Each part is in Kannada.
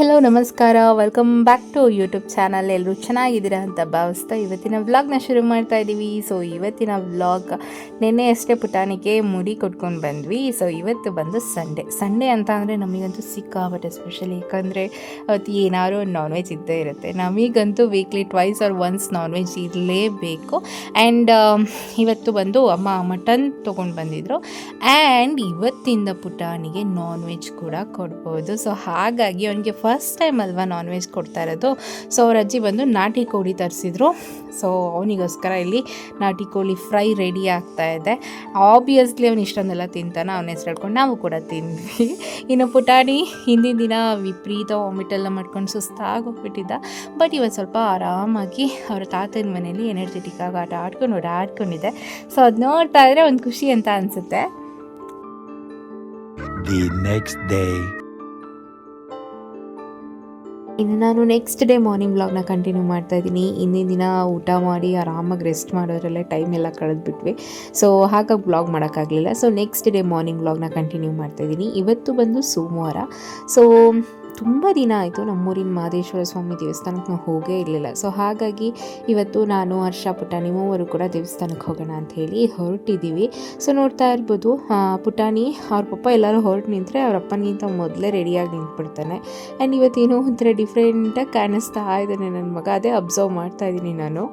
ಹೆಲೋ, ನಮಸ್ಕಾರ. Welcome back to YouTube channel ಎಲ್ಲರೂ ಚೆನ್ನಾಗಿದ್ದೀರಾ ಅಂತ ಭಾವಿಸ್ತಾ ಇವತ್ತಿನ ವ್ಲಾಗ್ನ ಶುರು ಮಾಡ್ತಾ ಇದ್ದೀವಿ ಸೊ ಇವತ್ತಿನ ವ್ಲಾಗ್ ನಿನ್ನೆ ಅಷ್ಟೇ ಪುಟಾಣಿಗೆ ಮುಡಿ ಕೊಟ್ಕೊಂಡು ಬಂದ್ವಿ. ಸೊ ಇವತ್ತು ಬಂದು ಸಂಡೇ ಸಂಡೇ ಅಂತ ಅಂದರೆ ನಮಗಂತೂ ಸಿಕ್ಕಾಬಟ್ಟೆ ಸ್ಪೆಷಲಿ ಯಾಕಂದರೆ ಅವತ್ತು ಏನಾದ್ರು ನಾನ್ ವೆಜ್ ಇದ್ದೇ ಇರುತ್ತೆ. ನಮಗಂತೂ weekly twice or once non veg ಇರಲೇಬೇಕು ಆ್ಯಂಡ್ ಇವತ್ತು ಬಂದು ಅಮ್ಮ ಮಟನ್ ತೊಗೊಂಡು ಬಂದಿದ್ರು. ಆ್ಯಂಡ್ ಇವತ್ತಿಂದ ಪುಟಾಣಿಗೆ ನಾನ್ ವೆಜ್ ಕೂಡ ಕೊಡ್ಬೋದು. ಸೊ ಹಾಗಾಗಿ ಅವನಿಗೆ ಫಸ್ಟ್ ಟೈಮ್ ಅಲ್ವಾ ನಾನ್ ವೆಜ್ ಕೊಡ್ತಾ ಇರೋದು. ಸೊ ಅವ್ರ ಅಜ್ಜಿ ಬಂದು ನಾಟಿ ಕೋಳಿ ತರಿಸಿದ್ರು. ಸೊ ಅವನಿಗೋಸ್ಕರ ಇಲ್ಲಿ ನಾಟಿ ಕೋಳಿ ಫ್ರೈ ರೆಡಿ ಆಗ್ತಾ ಇದೆ. ಆಬ್ವಿಯಸ್ಲಿ ಅವ್ನು ಇಷ್ಟೊಂದೆಲ್ಲ ತಿಂತಾನೆ. ಅವನ ಹೆಸರು ಹೇಳ್ಕೊಂಡು ನಾವು ಕೂಡ ತಿಂದ್ವಿ. ಇನ್ನು ಪುಟಾಣಿ ಹಿಂದಿನ ದಿನ ವಿಪರೀತ ವಾಮಿಟೆಲ್ಲ ಮಾಡ್ಕೊಂಡು ಸುಸ್ತಾಗೋಗ್ಬಿಟ್ಟಿದ್ದ ಬಟ್ ಇವತ್ತು ಸ್ವಲ್ಪ ಆರಾಮಾಗಿ ಅವರ ತಾತನ ಮನೆಯಲ್ಲಿ ಎನರ್ಜೆಟಿಕ್ ಆಗಿ ಆಟ ಆಡ್ಕೊಂಡು ಓಡಾಡ್ಕೊಂಡಿದ್ದೆ ಸೊ ಅದು ನೋಡ್ತಾ ಇದ್ರೆ ಒಂದು ಖುಷಿ ಅಂತ ಅನಿಸುತ್ತೆ. The next day. ಇನ್ನು ನಾನು ನೆಕ್ಸ್ಟ್ ಡೇ ಮಾರ್ನಿಂಗ್ ವ್ಲಾಗ್ನ ಕಂಟಿನ್ಯೂ ಮಾಡ್ತಾ ಇದ್ದೀನಿ. ಇಂದಿನ ದಿನ ಊಟ ಮಾಡಿ ಆರಾಮಾಗಿ ರೆಸ್ಟ್ ಮಾಡೋದ್ರಲ್ಲೇ ಟೈಮ್ ಎಲ್ಲ ಕಳೆದ್ಬಿಟ್ವಿ. ಸೊ ಹಾಗಾಗಿ ಬ್ಲಾಗ್ ಮಾಡೋಕ್ಕಾಗಲಿಲ್ಲ. ಸೊ ನೆಕ್ಸ್ಟ್ ಡೇ ಮಾರ್ನಿಂಗ್ ವ್ಲಾಗ್ನ ಕಂಟಿನ್ಯೂ ಮಾಡ್ತಾ ಇದ್ದೀನಿ. ಇವತ್ತು ಬಂದು ಸೋಮವಾರ. ಸೊ ತುಂಬ ದಿನ ಆಯಿತು ನಮ್ಮೂರಿನ ಮಹದೇಶ್ವರ ಸ್ವಾಮಿ ದೇವಸ್ಥಾನಕ್ಕೆ ನಾವು ಹೋಗೇ ಇರಲಿಲ್ಲ. ಸೊ ಹಾಗಾಗಿ ಇವತ್ತು ನಾನು, ಹರ್ಷ, ಪುಟಾಣಿ ಮೂವರು ಕೂಡ ದೇವಸ್ಥಾನಕ್ಕೆ ಹೋಗೋಣ ಅಂತ ಹೇಳಿ ಹೊರಟಿದ್ದೀವಿ. ಸೊ ನೋಡ್ತಾ ಇರ್ಬೋದು ಪುಟಾಣಿ ಅವ್ರ ಪಪ್ಪ ಎಲ್ಲರೂ ಹೊರಟು ನಿಂತರೆ ಅವ್ರ ಅಪ್ಪನಿಗಿಂತ ಮೊದಲೇ ರೆಡಿಯಾಗಿ ನಿಂತ್ಬಿಡ್ತಾನೆ. ಆ್ಯಂಡ್ ಇವತ್ತೇನೋ ಒಂಥರ ಡಿಫ್ರೆಂಟಾಗಿ ಕಾಣಿಸ್ತಾ ಇದ್ದಾನೆ ನನ್ನ ಮಗ. ಅದೇ ಅಬ್ಸರ್ವ್ ಮಾಡ್ತಾ ಇದ್ದೀನಿ ನಾನು.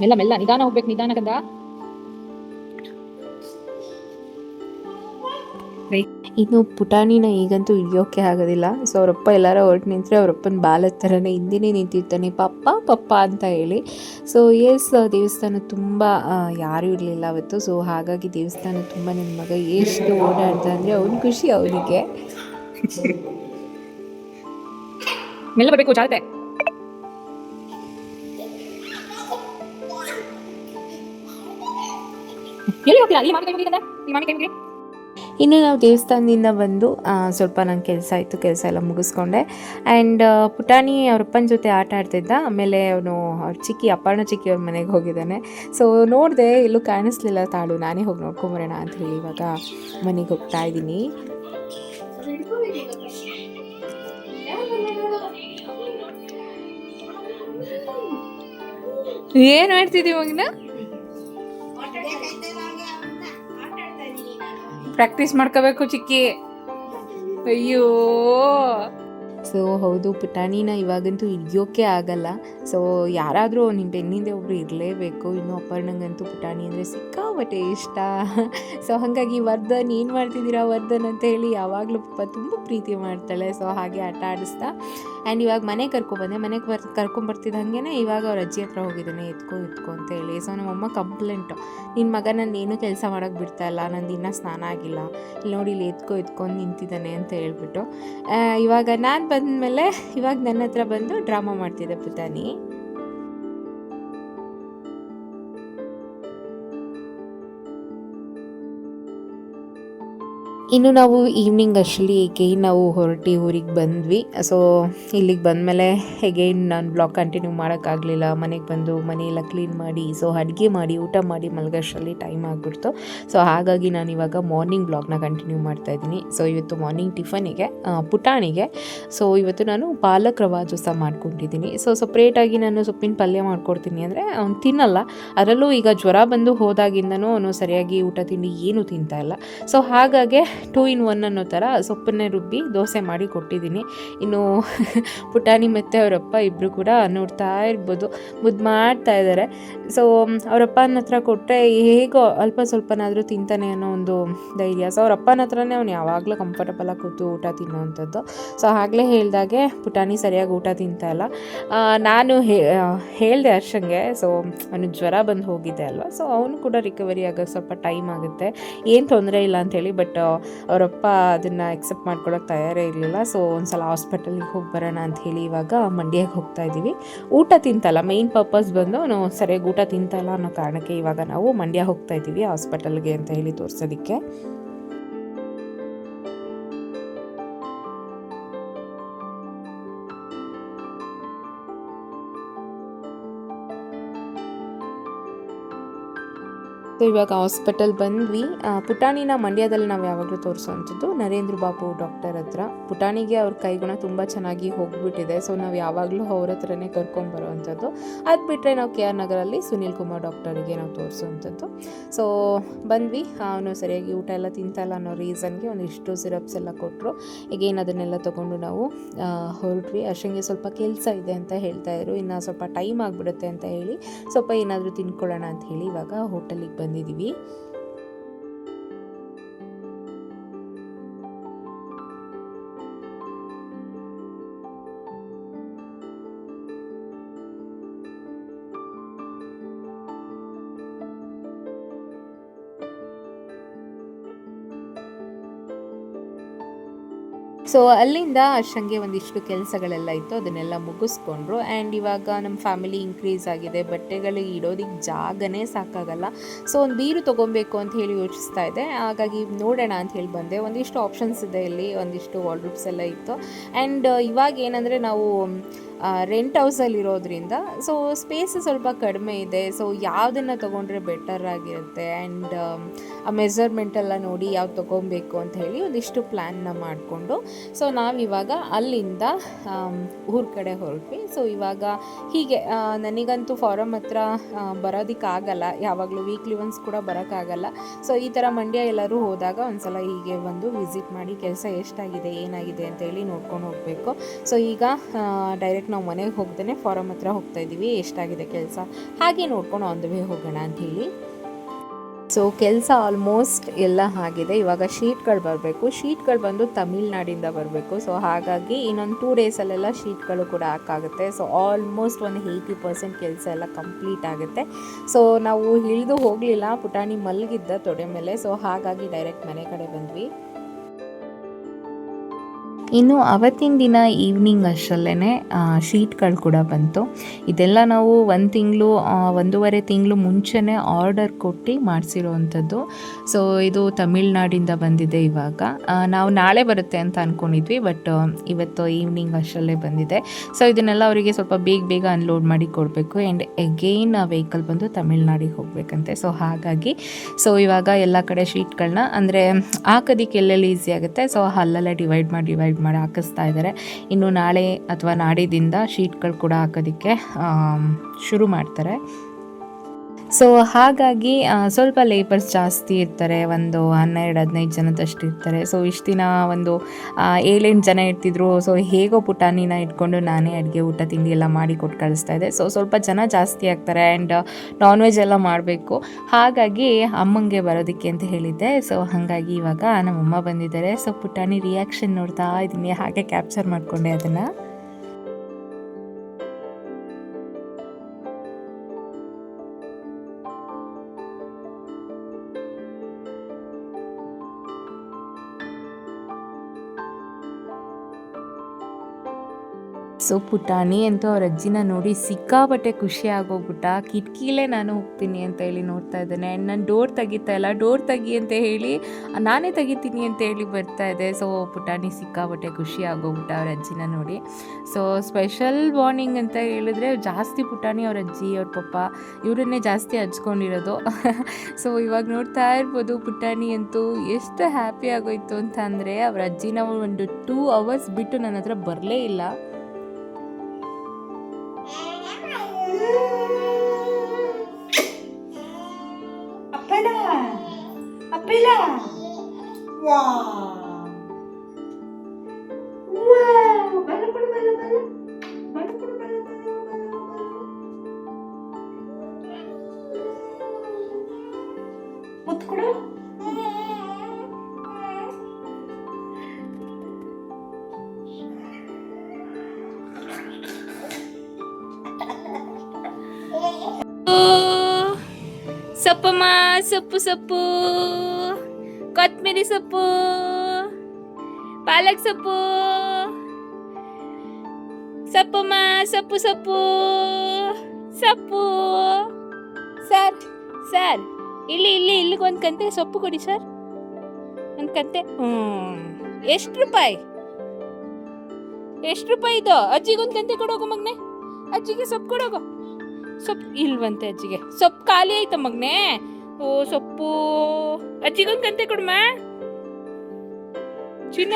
ಮೆಲ್ಲ ಮೆಲ್ಲ ನಿಧಾನ ಹೋಗ್ಬೇಕು ನಿಧಾನ ಕಂದ ಇನ್ನು ಪುಟಾಣಿನ ಈಗಂತೂ ಹಿಡಿಯೋಕೆ ಆಗೋದಿಲ್ಲ. ಸೊ ಅವರಪ್ಪ ಎಲ್ಲಾರ ಹೊರಟು ನಿಂತರೆ ಅವರಪ್ಪನ ಬಾಲದ ಥರನೇ ಹಿಂದಿನೇ ನಿಂತಿರ್ತಾನೆ. ಪಪ್ಪ ಪಪ್ಪ ಅಂತ ಹೇಳಿ. ಸೊ ಎಸ್ ದೇವಸ್ಥಾನ ತುಂಬ ಯಾರೂ ಇರಲಿಲ್ಲ ಅವತ್ತು. ಸೊ ಹಾಗಾಗಿ ದೇವಸ್ಥಾನ ತುಂಬ ನನ್ನ ಮಗ ಎಷ್ಟು ಓಡಾಡ್ದ ಅಂದರೆ ಅವ್ನ ಖುಷಿ ಅವನಿಗೆ. ಮೆಲ್ಲ ಬರ್ಬೇಕು ಜಾಗ್ರತೆ ಎಲ್ಲಿ ಹೋಗ್ತೀರಾ ಮಾಮಿ ಕೈ ಈ ಕೈ ಇನ್ನು ನಾವು ದೇವಸ್ಥಾನದಿಂದ ಬಂದು ಸ್ವಲ್ಪ ನಂಗೆ ಕೆಲಸ ಇತ್ತು ಕೆಲಸ ಎಲ್ಲ ಮುಗಿಸ್ಕೊಂಡೆ. ಆ್ಯಂಡ್ ಪುಟಾಣಿ ಅವರಪ್ಪನ ಜೊತೆ ಆಟ ಆಡ್ತಿದ್ದ. ಆಮೇಲೆ ಅವನು, ಅವ್ರ ಚಿಕ್ಕಿ, ಅಪ್ಪಣ್ಣ ಚಿಕ್ಕಿ ಅವ್ರ ಮನೆಗೆ ಹೋಗಿದ್ದಾನೆ. ಸೊ ನೋಡಿದೆ ಎಲ್ಲೂ ಕಾಣಿಸ್ಲಿಲ್ಲ ತಾಳು. ನಾನೇ ಹೋಗಿ ನೋಡ್ಕೊಂಬರೋಣ ಅಂತ ಹೇಳಿ ಇವಾಗ ಮನೆಗೆ ಹೋಗ್ತಾ ಇದ್ದೀನಿ. ಏನು ಮಾಡ್ತಿದ್ದೀವಿ ಮಗನ? ಪ್ರಾಕ್ಟೀಸ್ ಮಾಡ್ಕೋಬೇಕು ಚಿಕ್ಕಿ. ಅಯ್ಯೋ. ಸೊ ಹೌದು, ಪುಟಾಣಿನ ಇವಾಗಂತೂ ಹಿಡಿಯೋಕೆ ಆಗಲ್ಲ. ಸೊ ಯಾರಾದರೂ ನಿಮ್ಮ ಬೆನ್ನಿಂದೆ ಒಬ್ರು ಇರಲೇಬೇಕು, ಇನ್ನು ಅಪರ್ಣಂಗಂತೂ ಪುಟಾಣಿ ಅಂದರೆ ಸಿಕ್ಕಾಬಟ್ಟೆ ಇಷ್ಟ. ಸೊ ಹಾಗಾಗಿ ವರ್ಧನ್ ಏನು ಮಾಡ್ತಿದ್ದೀರಾ ವರ್ಧನ್ ಅಂತ ಹೇಳಿ ಯಾವಾಗಲೂ ಪಾಪ ತುಂಬ ಪ್ರೀತಿ ಮಾಡ್ತಾಳೆ. ಸೊ ಹಾಗೆ ಆಟ ಆಡಿಸ್ತಾ. ಆ್ಯಂಡ್ ಇವಾಗ ಮನೆ ಕರ್ಕೊಬಂದೆ ಮನೆಗೆ ಬರ್ ಕರ್ಕೊಂಬರ್ತಿದ್ದ ಹಾಗೇನೆ ಇವಾಗ ಅವ್ರ ಅಜ್ಜಿ ಹತ್ರ ಹೋಗಿದ್ದಾನೆ. ಎತ್ಕೋ, ಎತ್ಕೊ ಅಂತ ಹೇಳಿ. ಸೊ ನಮ್ಮಮ್ಮ ಕಂಪ್ಲೇಂಟು. ನಿನ್ನ ಮಗ ನಾನು ಏನೂ ಕೆಲಸ ಮಾಡೋಕ್ಕೆ ಬಿಡ್ತಾ ಇಲ್ಲ. ನಂದು ಇನ್ನೂ ಸ್ನಾನ ಆಗಿಲ್ಲ. ಇಲ್ಲಿ ನೋಡಿ ಇಲ್ಲಿ ಎತ್ಕೊ ಎತ್ಕೊಂಡು ನಿಂತಿದ್ದಾನೆ ಅಂತ ಹೇಳ್ಬಿಟ್ಟು. ಇವಾಗ ನಾನು ಬಂದಮೇಲೆ ಇವಾಗ ನನ್ನ ಹತ್ರ ಬಂದು ಡ್ರಾಮಾ ಮಾಡ್ತಿದ್ದೆ ಪುತಾನಿ ಇನ್ನು ನಾವು ಈವ್ನಿಂಗ್ ಅಷ್ಟಲ್ಲಿ ಎಗೈನ್ ನಾವು ಹೊರಟಿ ಊರಿಗೆ ಬಂದ್ವಿ. ಸೊ ಇಲ್ಲಿಗೆ ಬಂದಮೇಲೆ ಎಗೈನ್ ನಾನು ಬ್ಲಾಗ್ ಕಂಟಿನ್ಯೂ ಮಾಡೋಕ್ಕಾಗಲಿಲ್ಲ. ಮನೆಗೆ ಬಂದು ಮನೆಯೆಲ್ಲ ಕ್ಲೀನ್ ಮಾಡಿ ಸೊ ಅಡುಗೆ ಮಾಡಿ, ಊಟ ಮಾಡಿ ಮಲಗೋಷ್ಟರಲ್ಲಿ ಟೈಮ್ ಆಗಿಬಿಡ್ತು. ಸೊ ಹಾಗಾಗಿ ನಾನು ಇವಾಗ ಮಾರ್ನಿಂಗ್ ಬ್ಲಾಗ್ನ ಕಂಟಿನ್ಯೂ ಮಾಡ್ತಾ ಇದ್ದೀನಿ. ಸೊ ಇವತ್ತು ಮಾರ್ನಿಂಗ್ ಟಿಫನಿಗೆ ಪುಟಾಣಿಗೆ. ಸೊ ಇವತ್ತು ನಾನು ಪಾಲಕ್ ರವಾ ದೋಸೆ ಮಾಡ್ಕೊಂಡಿದ್ದೀನಿ. ಸೊ ಸಪ್ರೇಟಾಗಿ ನಾನು ಸೊಪ್ಪಿನ ಪಲ್ಯ ಮಾಡ್ಕೊಡ್ತೀನಿ ಅಂದರೆ ಅವ್ನು ತಿನ್ನಲ್ಲ. ಅದರಲ್ಲೂ ಈಗ ಜ್ವರ ಬಂದು ಹೋದಾಗಿಂದನೂ ಅವನು ಸರಿಯಾಗಿ ಊಟ ತಿಂಡಿ ಏನೂ ತಿಂತಾ ಇಲ್ಲ. ಸೊ ಹಾಗಾಗಿ ಟೂ ಇನ್ ಒನ್ ಅನ್ನೋ ಥರ ಸೊಪ್ಪನ್ನೇ ರುಬ್ಬಿ ದೋಸೆ ಮಾಡಿ ಕೊಟ್ಟಿದ್ದೀನಿ. ಇನ್ನು ಪುಟಾಣಿ ಮತ್ತು ಅವರಪ್ಪ ಇಬ್ಬರು ಕೂಡ ನೋಡ್ತಾ ಇರ್ಬೋದು. ಮುದ್ದು ಮಾಡ್ತಾ ಇದ್ದಾರೆ ಸೊ ಅವರಪ್ಪನ ಹತ್ರ ಕೊಟ್ಟರೆ ಹೇಗೋ ಅಲ್ಪ ಸ್ವಲ್ಪನಾದರೂ ತಿಂತಾನೆ ಅನ್ನೋ ಒಂದು ಧೈರ್ಯ. ಸೊ ಅವರಪ್ಪನ ಹತ್ರನೇ ಅವ್ನು ಯಾವಾಗಲೂ ಕಂಫರ್ಟಬಲಾಗಿ ಕೂತು ಊಟ ತಿನ್ನುವಂಥದ್ದು ಸೊ ಆಗಲೇ ಹೇಳಿದಾಗೆ ಪುಟಾಣಿ ಸರಿಯಾಗಿ ಊಟ ತಿಂತಾ ಇಲ್ಲ. ನಾನು ಹೇಳಿದೆ ಹರ್ಷಂಗೆ ಸೊ ಅವನು ಜ್ವರ ಬಂದು ಹೋಗಿದೆ ಅಲ್ವಾ? ಸೊ ಅವನು ಕೂಡ ರಿಕವರಿ ಆಗೋಕ್ಕೆ ಸ್ವಲ್ಪ ಟೈಮ್ ಆಗುತ್ತೆ. ಏನು ತೊಂದರೆ ಇಲ್ಲ ಅಂಥೇಳಿ ಬಟ್ ಅವರಪ್ಪ ಅದನ್ನು ಎಕ್ಸೆಪ್ಟ್ ಮಾಡ್ಕೊಳ್ಳೋಕೆ ತಯಾರೇ ಇರಲಿಲ್ಲ. ಸೊ ಒಂದ್ಸಲ ಹಾಸ್ಪಿಟಲ್ಗೆ ಹೋಗಿ ಬರೋಣ ಅಂತ ಹೇಳಿ ಇವಾಗ ಮಂಡ್ಯಕ್ಕೆ ಹೋಗ್ತಾ ಇದ್ದೀವಿ. ಊಟ ತಿಂತಲ್ಲ ಮೇಯ್ನ್ ಪರ್ಪಸ್ ಬಂದು ನಾವು ಸರಿಯಾಗಿ ಊಟ ತಿಂತಲ್ಲ ಅನ್ನೋ ಕಾರಣಕ್ಕೆ ಇವಾಗ ನಾವು ಮಂಡ್ಯ ಹೋಗ್ತಾ ಇದ್ದೀವಿ ಹಾಸ್ಪಿಟಲ್ಗೆ ಅಂತ ಹೇಳಿ ತೋರಿಸೋದಕ್ಕೆ. ಇವಾಗ ಹಾಸ್ಪಿಟಲ್ ಬಂದ್ವಿ. ಪುಟಾಣಿನ ಮಂಡ್ಯದಲ್ಲಿ ನಾವು ಯಾವಾಗಲೂ ತೋರಿಸೋವಂಥದ್ದು ನರೇಂದ್ರ ಬಾಬು ಡಾಕ್ಟರ್ ಹತ್ರ. ಪುಟಾಣಿಗೆ ಅವ್ರ ಕೈಗುಣ ತುಂಬ ಚೆನ್ನಾಗಿ ಹೋಗ್ಬಿಟ್ಟಿದೆ. ಸೊ ನಾವು ಯಾವಾಗಲೂ ಅವ್ರ ಹತ್ರನೇ ಕರ್ಕೊಂಬರೋವಂಥದ್ದು ಅದು ಬಿಟ್ಟರೆ ನಾವು ಕೆ ಆರ್ ನಗರಲ್ಲಿ ಸುನೀಲ್ ಕುಮಾರ್ ಡಾಕ್ಟರಿಗೆ ನಾವು ತೋರಿಸುವಂಥದ್ದು ಸೊ ಬಂದ್ವಿ. ಅವನು ಸರಿಯಾಗಿ ಊಟ ಎಲ್ಲ ತಿಂತಲ್ಲ ಅನ್ನೋ ರೀಸನ್ಗೆ ಒಂದಿಷ್ಟು ಸಿರಪ್ಸ್ ಎಲ್ಲ ಕೊಟ್ಟರು ಈಗೇನು ಅದನ್ನೆಲ್ಲ ತೊಗೊಂಡು ನಾವು ಹೊರಟ್ವಿ. ಅಷ್ಟಂಗೆ ಸ್ವಲ್ಪ ಕೆಲಸ ಇದೆ ಅಂತ ಹೇಳ್ತಾ ಇದ್ರು. ಇನ್ನು ಸ್ವಲ್ಪ ಟೈಮ್ ಆಗಿಬಿಡುತ್ತೆ ಅಂತ ಹೇಳಿ ಸ್ವಲ್ಪ ಏನಾದರೂ ತಿನ್ಕೊಳ್ಳೋಣ ಅಂತ ಹೇಳಿ ಇವಾಗ ಹೋಟೆಲಿಗೆ দিবি। ಸೊ ಅಲ್ಲಿಂದ ಅಷ್ಟಂಗೆ ಒಂದಿಷ್ಟು ಕೆಲಸಗಳೆಲ್ಲ ಇತ್ತು, ಅದನ್ನೆಲ್ಲ ಮುಗಿಸ್ಕೊಂಡ್ರು. ಆ್ಯಂಡ್ ಇವಾಗ ನಮ್ಮ ಫ್ಯಾಮಿಲಿ ಇನ್ಕ್ರೀಸ್ ಆಗಿದೆ, ಬಟ್ಟೆಗಳು ಇಡೋದಕ್ಕೆ ಜಾಗನೇ ಸಾಕಾಗಲ್ಲ. ಸೊ ಒಂದು ಬೀರು ತೊಗೊಬೇಕು ಅಂತ ಹೇಳಿ ಯೋಚಿಸ್ತಾ ಇದ್ದೆ. ಹಾಗಾಗಿ ನೋಡೋಣ ಅಂತ ಹೇಳಿ ಬಂದೆ. ಒಂದಿಷ್ಟು ಆಪ್ಷನ್ಸ್ ಇದೆ ಇಲ್ಲಿ, ಒಂದಿಷ್ಟು ವಾಲ್ಡ್ರೂಪ್ಸ್ ಎಲ್ಲ ಇತ್ತು. ಆ್ಯಂಡ್ ಇವಾಗ ಏನಂದರೆ ನಾವು ರೆಂಟ್ ಹೌಸಲ್ಲಿ ಇರೋದ್ರಿಂದ ಸೊ ಸ್ಪೇಸ್ ಸ್ವಲ್ಪ ಕಡಿಮೆ ಇದೆ. ಸೊ ಯಾವುದನ್ನು ತೊಗೊಂಡ್ರೆ ಬೆಟರ್ ಆಗಿರುತ್ತೆ ಆ್ಯಂಡ್ ಆ ಮೆಸರ್ಮೆಂಟ್ ಎಲ್ಲ ನೋಡಿ ಯಾವ್ದು ತೊಗೊಬೇಕು ಅಂತ ಹೇಳಿ ಒಂದಿಷ್ಟು ಪ್ಲ್ಯಾನ್ನ ಮಾಡಿಕೊಂಡು ಸೊ ನಾವಿವಾಗ ಅಲ್ಲಿಂದ ಊರ ಕಡೆ ಹೊರಟ್ವಿ. ಸೊ ಇವಾಗ ಹೀಗೆ ಆ, ನನಗಂತೂ ಫಾರಮ್ ಹತ್ರ ಬರೋದಕ್ಕಾಗಲ್ಲ. ಯಾವಾಗಲೂ ವೀಕ್ಲಿ ಒನ್ಸ್ ಕೂಡ ಬರೋಕ್ಕಾಗಲ್ಲ. ಸೊ ಈ ಥರ ಮಂಡ್ಯ ಎಲ್ಲರೂ ಹೋದಾಗ ಒಂದ್ಸಲ ಹೀಗೆ ಬಂದು ವಿಸಿಟ್ ಮಾಡಿ ಕೆಲಸ ಎಷ್ಟಾಗಿದೆ ಏನಾಗಿದೆ ಅಂತ ಹೇಳಿ ನೋಡ್ಕೊಂಡು ಹೋಗಬೇಕು. ಸೊ ಈಗ ಡೈರೆಕ್ಟ್ ನಾವು ಮನೆಗೆ ಹೋಗ್ದೇ ಫಾರಮ್ ಹತ್ರ ಹೋಗ್ತಾ ಇದ್ದೀವಿ, ಎಷ್ಟಾಗಿದೆ ಕೆಲಸ? ಹಾಗೆ ನೋಡ್ಕೊಂಡು ಆನ್ ದ ವೇ ಹೋಗೋಣ ಅಂತ ಹೇಳಿ. ಸೊ ಕೆಲಸ ಆಲ್ಮೋಸ್ಟ್ ಎಲ್ಲ ಆಗಿದೆ. ಇವಾಗ ಶೀಟ್ಗಳು ಬರಬೇಕು. ಶೀಟ್ಗಳು ಬಂದು ತಮಿಳ್ನಾಡಿಂದ ಬರಬೇಕು. ಸೊ ಹಾಗಾಗಿ ಇನ್ನೊಂದು ಟೂ ಡೇಸಲ್ಲೆಲ್ಲ ಶೀಟ್ಗಳು ಕೂಡ ಹಾಕಾಗುತ್ತೆ. ಸೊ ಆಲ್ಮೋಸ್ಟ್ ಒಂದು ಏಯ್ಟಿ ಪರ್ಸೆಂಟ್ ಕೆಲಸ ಎಲ್ಲ ಕಂಪ್ಲೀಟ್ ಆಗುತ್ತೆ. ಸೊ ನಾವು ಇಳಿದು ಹೋಗಲಿಲ್ಲ. ಪುಟಾಣಿ ಮಲಗಿದ್ದ ತೊಡೆ ಮೇಲೆ. ಸೊ ಹಾಗಾಗಿ ಡೈರೆಕ್ಟ್ ಮನೆ ಕಡೆ ಬಂದ್ವಿ. ಇನ್ನು ಅವತ್ತಿನ ದಿನ ಈವ್ನಿಂಗ್ ಅಷ್ಟರಲ್ಲೇ ಶೀಟ್ಗಳು ಕೂಡ ಬಂತು. ಇದೆಲ್ಲ ನಾವು ಒಂದು ತಿಂಗಳು ಒಂದೂವರೆ ತಿಂಗಳು ಮುಂಚೆನೇ ಆರ್ಡರ್ ಕೊಟ್ಟು ಮಾಡಿಸಿರೋವಂಥದ್ದು ಸೊ ಇದು ತಮಿಳ್ನಾಡಿಂದ ಬಂದಿದೆ ಇವಾಗ. ನಾವು ನಾಳೆ ಬರುತ್ತೆ ಅಂತ ಅಂದ್ಕೊಂಡಿದ್ವಿ ಬಟ್ ಇವತ್ತು ಈವ್ನಿಂಗ್ ಅಷ್ಟರಲ್ಲೇ ಬಂದಿದೆ. ಸೊ ಇದನ್ನೆಲ್ಲ ಅವರಿಗೆ ಸ್ವಲ್ಪ ಬೇಗ ಬೇಗ ಅನ್ಲೋಡ್ ಮಾಡಿ ಕೊಡಬೇಕು. ಆ್ಯಂಡ್ ಎಗೈನ್ ವೆಹಿಕಲ್ ಬಂದು ತಮಿಳ್ನಾಡಿಗೆ ಹೋಗಬೇಕಂತೆ. ಸೊ ಹಾಗಾಗಿ ಸೊ ಇವಾಗ ಎಲ್ಲ ಕಡೆ ಶೀಟ್ಗಳನ್ನ ಅಂದರೆ, ಹಾಕೋದಿಕ್ಕೆ ಎಲ್ಲೆಲ್ಲಿ ಈಸಿ ಆಗುತ್ತೆ? ಸೊ ಅಲ್ಲೆಲ್ಲ ಡಿವೈಡ್ ಮಾಡಿ ಡಿವೈಡ್ ಮಾಡಿ. ಹಾಕಿಸ್ತಾ ಇದ್ದಾರೆ. ಇನ್ನು ನಾಳೆ ಅಥವಾ ನಾಡಿದಿಂದ ಶೀಟ್ಗಳು ಕೂಡ ಹಾಕೋದಕ್ಕೆ ಶುರು ಮಾಡ್ತಾರೆ. ಸೊ ಹಾಗಾಗಿ ಸ್ವಲ್ಪ ಲೇಬರ್ಸ್ ಜಾಸ್ತಿ ಇರ್ತಾರೆ. ಒಂದು ಹನ್ನೆರಡು, ಹದಿನೈದು ಜನದಷ್ಟು ಇರ್ತಾರೆ. ಸೊ ಇಷ್ಟು ದಿನ ಒಂದು ಏಳೆಂಟು ಜನ ಇರ್ತಿದ್ರು. ಸೊ ಹೇಗೋ ಪುಟಾಣಿನ ಇಟ್ಕೊಂಡು ನಾನೇ ಅಡುಗೆ, ಊಟ, ತಿಂಡಿ ಎಲ್ಲ ಮಾಡಿ ಕೊಟ್ಟು ಕಳಿಸ್ತಾ ಇದ್ದೆ. ಸೊ ಸ್ವಲ್ಪ ಜನ ಜಾಸ್ತಿ ಆಗ್ತಾರೆ. ಆ್ಯಂಡ್ ನಾನ್ ವೆಜ್ ಎಲ್ಲ ಮಾಡಬೇಕು. ಹಾಗಾಗಿ, ಅಮ್ಮಂಗೆ ಬರೋದಕ್ಕೆ ಅಂತ ಹೇಳಿದ್ದೆ. ಸೊ ಹಾಗಾಗಿ ಇವಾಗ ನಮ್ಮಮ್ಮ ಬಂದಿದ್ದಾರೆ. ಸೊ ಪುಟಾಣಿ ರಿಯಾಕ್ಷನ್ ನೋಡ್ತಾ ಇದ್ದೀನಿ. ಹಾಗೆ ಕ್ಯಾಪ್ಚರ್ ಮಾಡಿಕೊಂಡೆ ಅದನ್ನು. ಸೊ ಪುಟಾಣಿ ಅಂತ ಅವ್ರ ಅಜ್ಜಿನ ನೋಡಿ ಸಿಕ್ಕಾಪಟ್ಟೆ ಖುಷಿ ಆಗೋಗ್ಬಿಟ್ಟ. ಕಿಟಕಿಲೇ ನಾನು ಹೋಗ್ತೀನಿ ಅಂತ ಹೇಳಿ ನೋಡ್ತಾ ಇದ್ದಾನೆ. ಆ್ಯಂಡ್ ನಾನು ಡೋರ್ ತೆಗಿತಾ ಇಲ್ಲ. ಡೋರ್ ತೆಗಿ ಅಂತ ಹೇಳಿ, ನಾನೇ ತೆಗಿತೀನಿ ಅಂತ ಹೇಳಿ ಬರ್ತಾ ಇದೆ. ಸೊ ಪುಟಾಣಿ ಸಿಕ್ಕಾಪಟ್ಟೆ ಖುಷಿ ಆಗೋಗ್ಬಿಟ್ಟ ಅವ್ರ ಅಜ್ಜಿನ ನೋಡಿ. ಸೊ ಸ್ಪೆಷಲ್ ವಾರ್ನಿಂಗ್ ಅಂತ ಹೇಳಿದ್ರೆ ಜಾಸ್ತಿ ಪುಟಾಣಿ ಅವ್ರ ಅಜ್ಜಿ, ಅವ್ರ ಪಪ್ಪ, ಇವರನ್ನೇ ಜಾಸ್ತಿ ಹಚ್ಕೊಂಡಿರೋದು. ಸೊ ಇವಾಗ ನೋಡ್ತಾ ಇರ್ಬೋದು ಪುಟಾಣಿ ಅಂತೂ ಎಷ್ಟು ಹ್ಯಾಪಿ ಆಗೋಯ್ತು ಅಂತ ಅಂದರೆ, ಅವ್ರ ಅಜ್ಜಿನ ಒಂದು ಟೂ ಅವರ್ಸ್ ಬಿಟ್ಟು ನನ್ನ ಹತ್ರ ಬರಲೇ ಇಲ್ಲ. ವಾ ಬಲ ಕೊಡು ಬಲ ಬಲ ಬಲ ಕೊಡು ಬಲ ಬಲ ಬಲ ಮುತ್ತು ಕೊಡು ಸಪ್ಪಮ್ಮ ಸೊಪ್ಪು ಸೊಪ್ಪು ಕೊತ್ತಂಬರಿ ಸೊಪ್ಪು ಪಾಲಕ್ ಸೊಪ್ಪು ಸಪ್ಪಮ್ಮ ಸೊಪ್ಪು ಸೊಪ್ಪು ಸೊಪ್ಪು. ಸರ್. ಸರ್ ಇಲ್ಲಿ ಇಲ್ಲಿ ಇಲ್ಲಿಗೆ ಒಂದು ಕಂತೆ ಸೊಪ್ಪು ಕೊಡಿ ಸರ್. ಒಂದು ಕಂತೆ. ಹ್ಞೂ ಎಷ್ಟು ರೂಪಾಯಿ? ಎಷ್ಟು ರೂಪಾಯಿ ಇದು? ಅಜ್ಜಿಗೆ ಒಂದು ಕಂತೆ ಕೊಡೋಗು ಮಗನೆ. ಅಜ್ಜಿಗೆ ಸೊಪ್ಪು ಕೊಡೋಗು ಸೊಪ್ಪು ಇಲ್ವಂತೆ ಅಜ್ಜಿಗೆ. ಸೊಪ್ಪು ಖಾಲಿ ಆಯ್ತಾ ಮಗನೆ? ಓ ಸೊಪ್ಪು. ಅಜ್ಜಿಗೊಂದು ಕಂತೆ ಕೊಡಮ್ಮ ಚಿನ್ನ.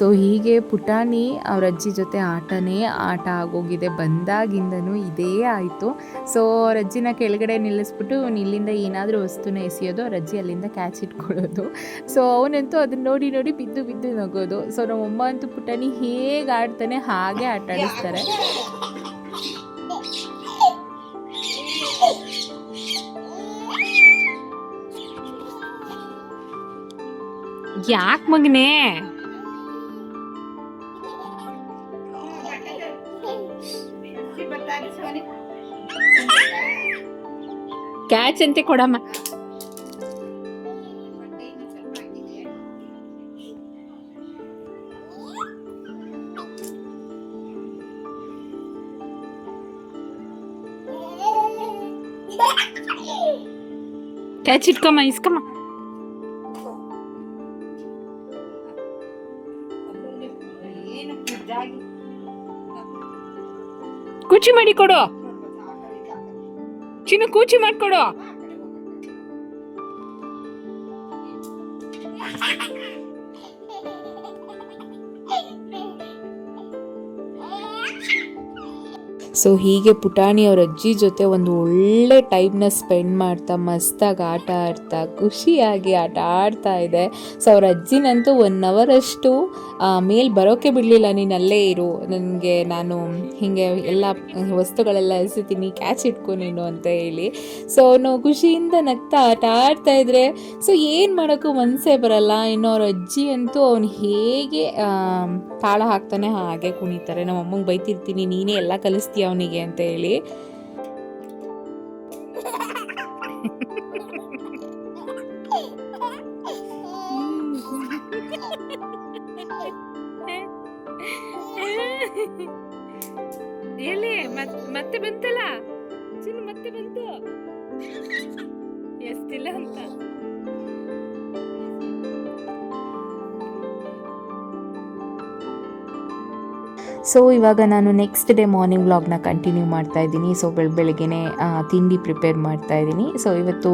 ಸೊ ಹೀಗೆ ಪುಟಾಣಿ ಅವ್ರ ಅಜ್ಜಿ ಜೊತೆ ಆಟನೇ ಆಟ ಆಗೋಗಿದೆ. ಬಂದಾಗಿಂದನೂ ಇದೇ ಆಯಿತು. ಸೊ ಅವ್ರ ಅಜ್ಜಿನ ಕೆಳಗಡೆ ನಿಲ್ಲಿಸ್ಬಿಟ್ಟು ಇಲ್ಲಿಂದ ಏನಾದರೂ ವಸ್ತುನ ಎಸೆಯೋದು, ಅವ್ರ ಅಜ್ಜಿ ಅಲ್ಲಿಂದ ಕ್ಯಾಚ್ ಇಟ್ಕೊಳ್ಳೋದು. ಸೊ ಅವನಂತೂ ಅದನ್ನ ನೋಡಿ ನೋಡಿ ಬಿದ್ದು ಬಿದ್ದು ನಗೋದು. ಸೊ ನಮ್ಮಮ್ಮ ಅಂತೂ ಪುಟಾಣಿ ಹೇಗೆ ಆಡ್ತಾನೆ ಹಾಗೆ ಆಟ ಆಡಿಸ್ತಾರೆ. ಯಾಕೆ ಮಗನೇ? ಕ್ಯಾಚ್ ಅಂತೆ ಕೊಡಮ್ಮ ಕ್ಯಾಚ್ ಇಟ್ಕೊಮ್ಮ ಇಸ್ಕಮ್ಮ ಏನು ಜಾಗಿ ಕೂಚಿ ಮಾಡಿ ಕೊಡು ಚಿನ್ನ ಕೂಚಿ ಮಾಡ್ಕೊಡು. ಸೊ ಹೀಗೆ ಪುಟಾಣಿ ಅವ್ರ ಅಜ್ಜಿ ಜೊತೆ ಒಂದು ಒಳ್ಳೆ ಟೈಮ್ನ ಸ್ಪೆಂಡ್ ಮಾಡ್ತಾ, ಮಸ್ತಾಗಿ ಆಟ ಆಡ್ತಾ, ಖುಷಿಯಾಗಿ ಆಟ ಆಡ್ತಾ ಇದೆ. ಸೊ ಅವ್ರ ಅಜ್ಜಿನಂತೂ ಒನ್ ಅವರಷ್ಟು ಮೇಲ್ ಬರೋಕೆ ಬಿಡಲಿಲ್ಲ. ನೀನು ಅಲ್ಲೇ ಇರು. ನನಗೆ ನಾನು ಹೀಗೆ ಎಲ್ಲ ವಸ್ತುಗಳೆಲ್ಲ ಎಸಿತೀನಿ ಕ್ಯಾಚ್ ಇಟ್ಕೊ ನೀನು ಅಂತ ಹೇಳಿ. ಸೊ ಅವನು ಖುಷಿಯಿಂದ ನಗ್ತಾ ಆಟ ಆಡ್ತಾ ಇದ್ರೆ ಸೊ ಏನು ಮಾಡೋಕ್ಕೂ ಮನಸ್ಸೇ ಬರಲ್ಲ. ಇನ್ನು ಅವ್ರ ಅಜ್ಜಿ ಅಂತೂ ಅವನು ಹೇಗೆ ತಾಳ ಹಾಕ್ತಾನೆ, ಹಾಗೆ ಕುಣಿತಾರೆ. ನಮ್ಮ ಅಮ್ಮಂಗೆ ಬೈತಿರ್ತೀನಿ, ನೀನೇ ಎಲ್ಲ ಕಲಿಸ್ತೀಯ ಅವನಿಗೆ ಅಂತ ಹೇಳಿ. ಎಲ್ಲಿ? ಮತ್ತೆ ಬಂತಲ್ಲ? ಚಿನ್ನು ಮತ್ತೆ ಬಂತು. ಎಷ್ಟಿಲ್ಲ ಅಂತ. ಸೊ ಇವಾಗ ನಾನು ನೆಕ್ಸ್ಟ್ ಡೇ ಮಾರ್ನಿಂಗ್ ವ್ಲಾಗ್ನ ಕಂಟಿನ್ಯೂ ಮಾಡ್ತಾ ಇದ್ದೀನಿ. ಸೊ ಬೆಳ, ಬೆಳಗ್ಗೆನೇ ತಿಂಡಿ ಪ್ರಿಪೇರ್ ಮಾಡ್ತಾ ಇದ್ದೀನಿ. ಸೊ ಇವತ್ತು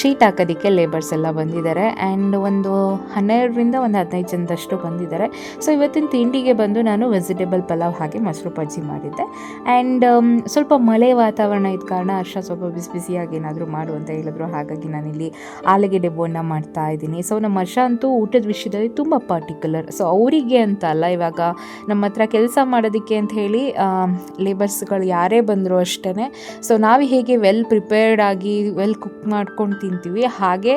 ಶೀಟ್ ಹಾಕೋದಕ್ಕೆ ಲೇಬರ್ಸ್ ಎಲ್ಲ ಬಂದಿದ್ದಾರೆ. ಆ್ಯಂಡ್ ಒಂದು ಹನ್ನೆರಡರಿಂದ ಒಂದು ಹದಿನೈದು ಜನದಷ್ಟು ಬಂದಿದ್ದಾರೆ. ಸೊ ಇವತ್ತಿನ ತಿಂಡಿಗೆ ಬಂದು ನಾನು ವೆಜಿಟೇಬಲ್ ಪಲಾವ್ ಹಾಗೆ ಮೊಸರು ಬಜ್ಜಿ ಮಾಡಿದ್ದೆ. ಆ್ಯಂಡ್ ಸ್ವಲ್ಪ ಮಳೆ ವಾತಾವರಣ ಇದ್ದ ಕಾರಣ ಅರ್ಷ ಸ್ವಲ್ಪ ಬಿಸಿ ಬಿಸಿಯಾಗಿ ಏನಾದರೂ ಮಾಡು ಅಂತ ಹೇಳಿದ್ರು. ಹಾಗಾಗಿ ನಾನಿಲ್ಲಿ ಆಲೂಗೆಡ್ಡೆ ಬೋನ್ನ ಮಾಡ್ತಾ ಇದ್ದೀನಿ. ಸೊ ನಮ್ಮ ಅರ್ಷ ಅಂತೂ ಊಟದ ವಿಷಯದಲ್ಲಿ ತುಂಬ ಪರ್ಟಿಕ್ಯುಲರ್ ಸೊ ಅವರಿಗೆ ಅಂತ ಅಲ್ಲ, ಇವಾಗ ನಮ್ಮ ಹತ್ರ ಕೆಲಸ ಮಾಡೋದಕ್ಕೆ ಅಂತ ಹೇಳಿ ಲೇಬರ್ಸ್ಗಳು ಯಾರೇ ಬಂದರೂ ಅಷ್ಟೇ ಸೊ ನಾವು ಹೇಗೆ ವೆಲ್ ಪ್ರಿಪೇರ್ಡ್ ಆಗಿ ವೆಲ್ ಕುಕ್ ಮಾಡ್ಕೊಂಡು ತಿಂತೀವಿ, ಹಾಗೆ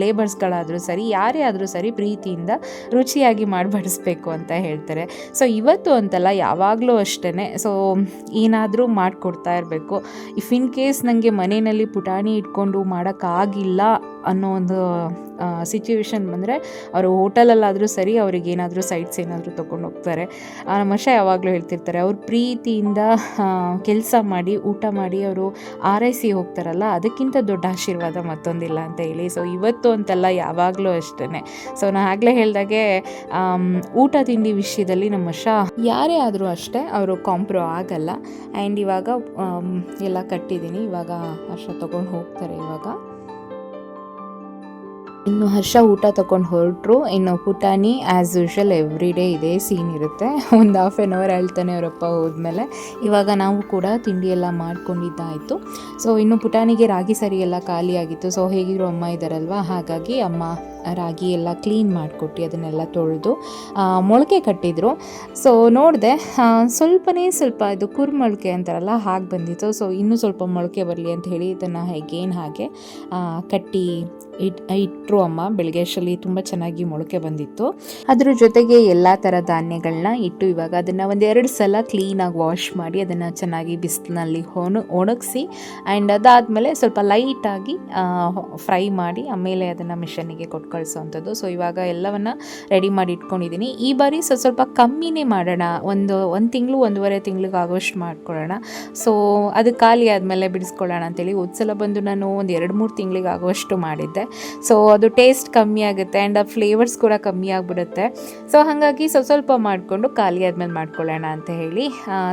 ಲೇಬರ್ಸ್ಗಳಾದರೂ ಸರಿ, ಯಾರೇ ಆದರೂ ಸರಿ ಪ್ರೀತಿಯಿಂದ ರುಚಿಯಾಗಿ ಮಾಡಿ ಬಡಿಸ್ಬೇಕು ಅಂತ ಹೇಳ್ತಾರೆ. ಸೊ ಇವತ್ತು ಅಂತಲ್ಲ ಯಾವಾಗಲೂ ಅಷ್ಟೇ ಸೊ ಏನಾದರೂ ಮಾಡಿಕೊಡ್ತಾ ಇರಬೇಕು. ಇಫ್ ಇನ್ ಕೇಸ್ ನನಗೆ ಮನೆಯಲ್ಲಿ ಪುಟಾಣಿ ಇಟ್ಕೊಂಡು ಮಾಡೋಕ್ಕಾಗಿಲ್ಲ ಅನ್ನೋ ಒಂದು ಸಿಚುವೇಶನ್ ಬಂದರೆ ಅವರು ಹೋಟೆಲಲ್ಲಾದರೂ ಸರಿ ಅವ್ರಿಗೆ ಏನಾದರೂ ಸೈಟ್ಸ್ ಏನಾದರೂ ತೊಗೊಂಡು ಹೋಗ್ತಾರೆ. ನಮ್ಮ ಅಶ ಯಾವಾಗಲೂ ಹೇಳ್ತಿರ್ತಾರೆ, ಅವ್ರು ಪ್ರೀತಿಯಿಂದ ಕೆಲಸ ಮಾಡಿ, ಊಟ ಮಾಡಿ ಅವರು ಆರೈಸಿ ಹೋಗ್ತಾರಲ್ಲ, ಅದಕ್ಕಿಂತ ದೊಡ್ಡ ಆಶೀರ್ವಾದ ಮತ್ತೊಂದಿಲ್ಲ ಅಂತ ಹೇಳಿ. ಸೊ ಇವತ್ತು ಅಂತೆಲ್ಲ ಯಾವಾಗಲೂ ಅಷ್ಟೇ ಸೊ ನಾನು ಆಗಲೇ ಹೇಳಿದಾಗೆ ಊಟ ತಿಂಡಿ ವಿಷಯದಲ್ಲಿ ನಮ್ಮ ಶಾ ಯಾರೇ ಆದರೂ ಅಷ್ಟೇ ಅವರು ಕಾಂಪ್ರೋ ಆಗಲ್ಲ. ಆ್ಯಂಡ್ ಇವಾಗ ಎಲ್ಲ ಕಟ್ಟಿದ್ದೀನಿ. ಇವಾಗ ಅಷ್ಟ ತೊಗೊಂಡು ಹೋಗ್ತಾರೆ ಇವಾಗ. ಇನ್ನು ಹರ್ಷ ಊಟ ತಗೊಂಡು ಹೊರಟ್ರು. ಇನ್ನು ಪುಟಾಣಿ ಆ್ಯಸ್ ಯೂಶಲ್ ಎವ್ರಿ ಡೇ ಇದೇ ಸೀನ್ ಇರುತ್ತೆ. ಒಂದು ಹಾಫ್ ಆ್ಯನ್ ಅವರ್ ಹೇಳ್ತಾನೆ ಅವರಪ್ಪ ಹೋದ್ಮೇಲೆ. ಇವಾಗ ನಾವು ಕೂಡ ತಿಂಡಿ ಎಲ್ಲ ಮಾಡ್ಕೊಂಡಿದ್ದಾಯಿತು. ಸೊ ಇನ್ನು ಪುಟಾಣಿಗೆ ರಾಗಿ ಸರಿ ಎಲ್ಲ ಖಾಲಿಯಾಗಿತ್ತು ಸೊ ಹೇಗಿದ್ರು ಅಮ್ಮ ಇದ್ದಾರಲ್ವ ಹಾಗಾಗಿ ಅಮ್ಮ ರಾಗಿ ಎಲ್ಲ ಕ್ಲೀನ್ ಮಾಡಿಕೊಟ್ಟು ಅದನ್ನೆಲ್ಲ ತೊಳೆದು ಮೊಳಕೆ ಕಟ್ಟಿದ್ರು. ಸೊ ನೋಡಿದೆ ಸ್ವಲ್ಪನೇ ಸ್ವಲ್ಪ ಇದು ಕುರ್ಮೊಳಕೆ ಅಂತಾರಲ್ಲ, ಹಾಗೆ ಬಂದಿತ್ತು. ಸೊ ಇನ್ನೂ ಸ್ವಲ್ಪ ಮೊಳಕೆ ಬರಲಿ ಅಂತ ಹೇಳಿ ಇದನ್ನು ಹೇಗೇನು ಹಾಗೆ ಕಟ್ಟಿ ಇಟ್ ಇಟ್ಟರು ಅಮ್ಮ ಬೆಳಗ್ಗೆ ಅಷ್ಟರಲ್ಲಿ ತುಂಬ ಚೆನ್ನಾಗಿ ಮೊಳಕೆ ಬಂದಿತ್ತು. ಅದ್ರ ಜೊತೆಗೆ ಎಲ್ಲ ಥರ ಧಾನ್ಯಗಳನ್ನ ಇಟ್ಟು ಇವಾಗ ಅದನ್ನು ಒಂದೆರಡು ಸಲ ಕ್ಲೀನಾಗಿ ವಾಶ್ ಮಾಡಿ ಅದನ್ನು ಚೆನ್ನಾಗಿ ಬಿಸಿಲಿನಲ್ಲಿ ಒಣ ಒಣಗಿಸಿ ಆ್ಯಂಡ್ ಅದಾದಮೇಲೆ ಸ್ವಲ್ಪ ಲೈಟಾಗಿ ಫ್ರೈ ಮಾಡಿ ಆಮೇಲೆ ಅದನ್ನು ಮಿಷನ್ನಿಗೆ ಕೊಟ್ಟು ಕಳಿಸೋವಂಥದ್ದು ಸೊ ಇವಾಗ ಎಲ್ಲವನ್ನು ರೆಡಿ ಮಾಡಿ ಇಟ್ಕೊಂಡಿದ್ದೀನಿ ಈ ಬಾರಿ ಸ್ವಲ್ಪ ಸ್ವಲ್ಪ ಕಮ್ಮಿನೇ ಮಾಡೋಣ. ಒಂದು ಒಂದು ತಿಂಗಳು, ಒಂದೂವರೆ ತಿಂಗ್ಳಿಗೆ ಆಗೋಷ್ಟು ಮಾಡ್ಕೊಳ್ಳೋಣ. ಸೊ ಅದು ಖಾಲಿ ಆದಮೇಲೆ ಬಿಡಿಸ್ಕೊಳ್ಳೋಣ ಅಂತೇಳಿ ಒಂದು ಸಲ ಬಂದು ನಾನು ಒಂದು ಎರಡು ಮೂರು ತಿಂಗಳಿಗೆ ಆಗುವಷ್ಟು ಮಾಡಿದ್ದೆ. ಸೊ ಅದು ಟೇಸ್ಟ್ ಕಮ್ಮಿ ಆಗುತ್ತೆ ಆ್ಯಂಡ್ ಆ ಫ್ಲೇವರ್ಸ್ ಕೂಡ ಕಮ್ಮಿ ಆಗಿಬಿಡುತ್ತೆ. ಸೊ ಹಾಗಾಗಿ ಸ್ವಲ್ಪ ಸ್ವಲ್ಪ ಮಾಡಿಕೊಂಡು ಖಾಲಿ ಆದಮೇಲೆ ಮಾಡ್ಕೊಳ್ಳೋಣ ಅಂತ ಹೇಳಿ.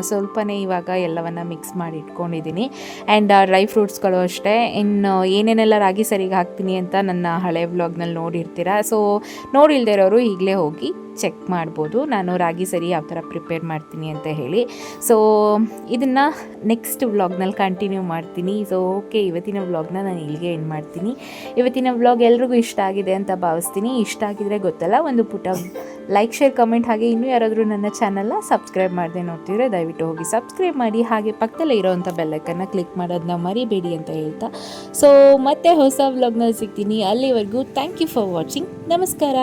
ಸ್ವಲ್ಪನೇ ಇವಾಗ ಎಲ್ಲವನ್ನು ಮಿಕ್ಸ್ ಮಾಡಿ ಇಟ್ಕೊಂಡಿದ್ದೀನಿ. ಆ್ಯಂಡ್ ಡ್ರೈ ಫ್ರೂಟ್ಸ್ಗಳು ಅಷ್ಟೇ. ಇನ್ನು ಏನೇನೆಲ್ಲ ರಾಗಿ ಸರಿಗೆ ಹಾಕ್ತೀನಿ ಅಂತ ನನ್ನ ಹಳೆ ವ್ಲಾಗ್ನಲ್ಲಿ ನೋಡಿರ್ತೀರ? ಸೊ ನೋಡಿಲ್ದೇ ಇರೋರು ಈಗಲೇ ಹೋಗಿ ಚೆಕ್ ಮಾಡ್ಬೋದು. ನಾನು ರಾಗಿ ಸರಿ ಯಾವ ಥರ ಪ್ರಿಪೇರ್ ಮಾಡ್ತೀನಿ ಅಂತ ಹೇಳಿ. ಸೊ ಇದನ್ನು ನೆಕ್ಸ್ಟ್ ವ್ಲಾಗ್ನಲ್ಲಿ ಕಂಟಿನ್ಯೂ ಮಾಡ್ತೀನಿ. ಸೊ ಓಕೆ ಇವತ್ತಿನ ವ್ಲಾಗ್ನ ನಾನು ಇಲ್ಲಿಗೆ ಏನು ಮಾಡ್ತೀನಿ. ಇವತ್ತಿನ ವ್ಲಾಗ್ ಎಲ್ರಿಗೂ ಇಷ್ಟ ಆಗಿದೆ ಅಂತ ಭಾವಿಸ್ತೀನಿ. ಇಷ್ಟ ಆಗಿದ್ರೆ ಗೊತ್ತಲ್ಲ, ಒಂದು ಪುಟ ಲೈಕ್ ಶೇರ್ ಕಮೆಂಟ್ ಹಾಗೆ ಇನ್ನೂ ಯಾರಾದರೂ ನನ್ನ ಚಾನಲ್ನ ಸಬ್ಸ್ಕ್ರೈಬ್ ಮಾಡದೆ ನೋಡ್ತಿದ್ರೆ ದಯವಿಟ್ಟು ಹೋಗಿ ಸಬ್ಸ್ಕ್ರೈಬ್ ಮಾಡಿ. ಹಾಗೆ ಪಕ್ಕದಲ್ಲೇ ಇರೋವಂಥ ಬೆಲ್ಲಕ್ಕನ್ನು ಕ್ಲಿಕ್ ಮಾಡೋದನ್ನ ಮರಿಬೇಡಿ ಅಂತ ಹೇಳ್ತಾ. ಸೊ ಮತ್ತೆ ಹೊಸ ವ್ಲಾಗ್ನಲ್ಲಿ ಸಿಗ್ತೀನಿ. ಅಲ್ಲಿವರೆಗೂ ಥ್ಯಾಂಕ್ ಯು ಫಾರ್ ವಾಚಿಂಗ್ ನಮಸ್ಕಾರ.